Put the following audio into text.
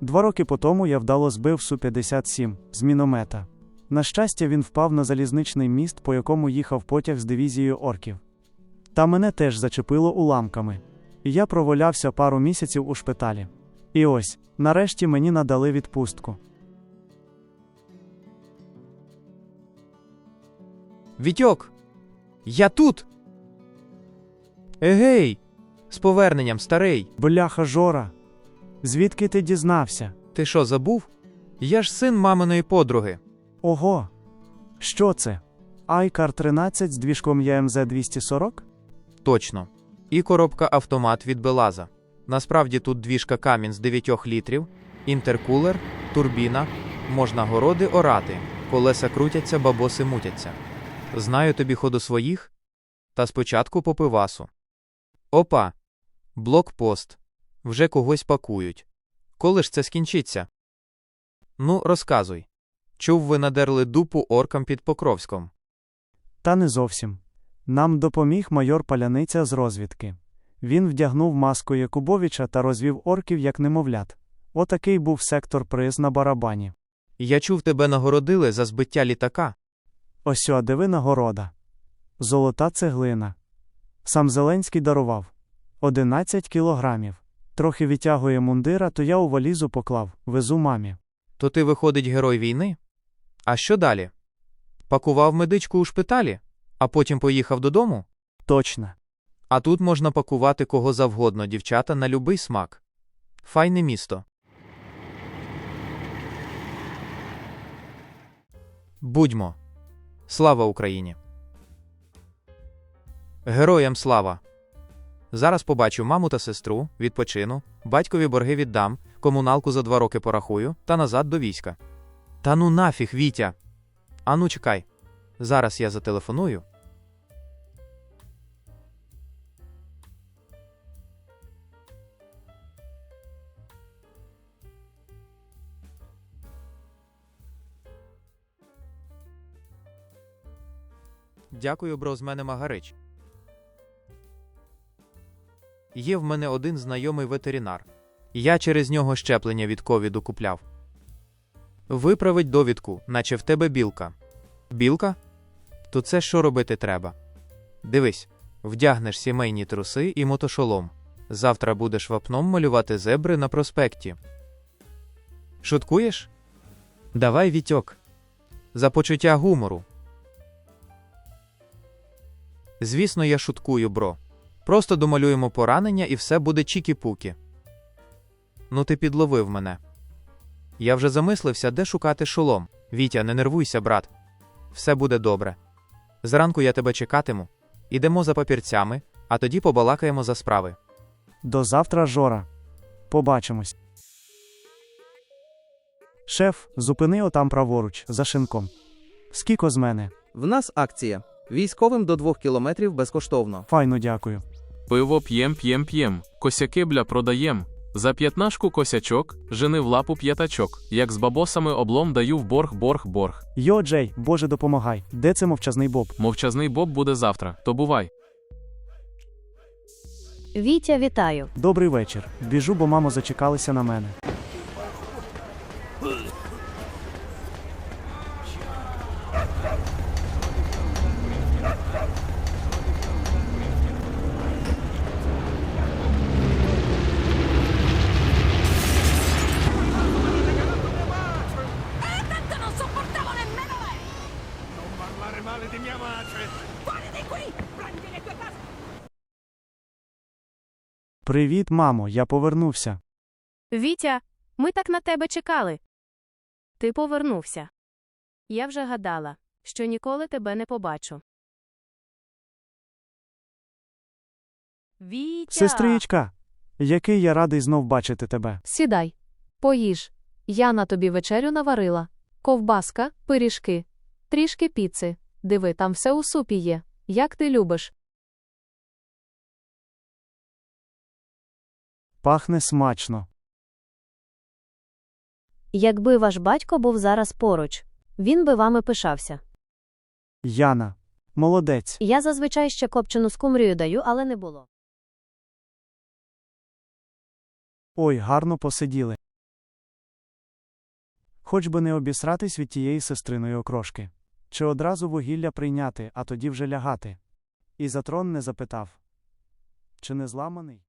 Два роки по тому я вдало збив Су-57 з міномета. На щастя, він впав на залізничний міст, по якому їхав потяг з дивізією орків. Та мене теж зачепило уламками. Я провалявся пару місяців у шпиталі. І ось, нарешті мені надали відпустку. Вітьок! Я тут. Егей! З поверненням, старий. Бляха Жора. Звідки ти дізнався? Ти що, забув? Я ж син маминої подруги. Ого. Що це? Айкар 13 з двіжком ЯМЗ 240? Точно. І коробка автомат від Белаза. Насправді тут двіжка камінь з 9 літрів, інтеркулер, турбіна, можна городи орати, колеса крутяться, бабоси мутяться. Знаю тобі ходу своїх? Та спочатку по пивасу. Опа. Блокпост. Вже когось пакують. Коли ж це скінчиться? Ну, розказуй. Чув, ви надерли дупу оркам під Покровськом. Та не зовсім. Нам допоміг майор Паляниця з розвідки. Він вдягнув маску Якубовича та розвів орків як немовлят. Отакий був сектор приз на барабані. Я чув, тебе нагородили за збиття літака. Ось о, диви нагорода. Золота цеглина. Сам Зеленський дарував 11 кілограмів. Трохи відтягує мундира, то я у валізу поклав, везу мамі. То ти виходить герой війни? А що далі? Пакував медичку у шпиталі, а потім поїхав додому? Точно. А тут можна пакувати кого завгодно, дівчата, на любий смак. Файне місто. Будьмо. Слава Україні. Героям слава. Зараз побачу маму та сестру, відпочину, батькові борги віддам, комуналку за два роки порахую та назад до війська. Та ну нафіг, Вітя. Ану, чекай. Зараз я зателефоную. Дякую, бро, з мене Магарич. Є в мене один знайомий ветеринар. Я через нього щеплення від ковіду купляв. Виправить довідку, наче в тебе білка. Білка? То це що робити треба? Дивись, вдягнеш сімейні труси і мотошолом. Завтра будеш вапном малювати зебри на проспекті. Шуткуєш? Давай вітьок. За почуття гумору. Звісно, я шуткую, бро. Просто домалюємо поранення і все буде чікі-пукі. Ну, ти підловив мене. Я вже замислився, де шукати шолом. Вітя, не нервуйся, брат. Все буде добре. Зранку я тебе чекатиму. Ідемо за папірцями, а тоді побалакаємо за справи. До завтра, Жора. Побачимось. Шеф, зупини отам праворуч, за шинком. Скіко з мене. В нас акція. Військовим до 2 кілометрів безкоштовно. Файно дякую. Пиво п'єм п'єм п'єм, косяки бля продаєм. За п'ятнашку косячок, жени в лапу п'ятачок. Як з бабосами облом даю в борг борг борг. Йо, Джей, Боже, допомагай. Де це мовчазний Боб? Мовчазний боб буде завтра, то бувай. Вітя, вітаю. Добрий вечір. Біжу, бо мамо зачекалися на мене. Привіт, мамо, я повернувся. Вітя, ми так на тебе чекали. Ти повернувся. Я вже гадала, що ніколи тебе не побачу. Вітя! Сестричка, який я радий знов бачити тебе. Сідай, поїж. Я на тобі вечерю наварила. Ковбаска, пиріжки, трішки піци. Диви, там все у супі є. Як ти любиш? Пахне смачно. Якби ваш батько був зараз поруч, він би вами пишався. Яна. Молодець. Я зазвичай ще копчену скумрію даю, але не було. Ой, гарно посиділи. Хоч би не обісратись від тієї сестриної окрошки. Чи одразу вугілля прийняти, а тоді вже лягати. І за трон не запитав. Чи не зламаний?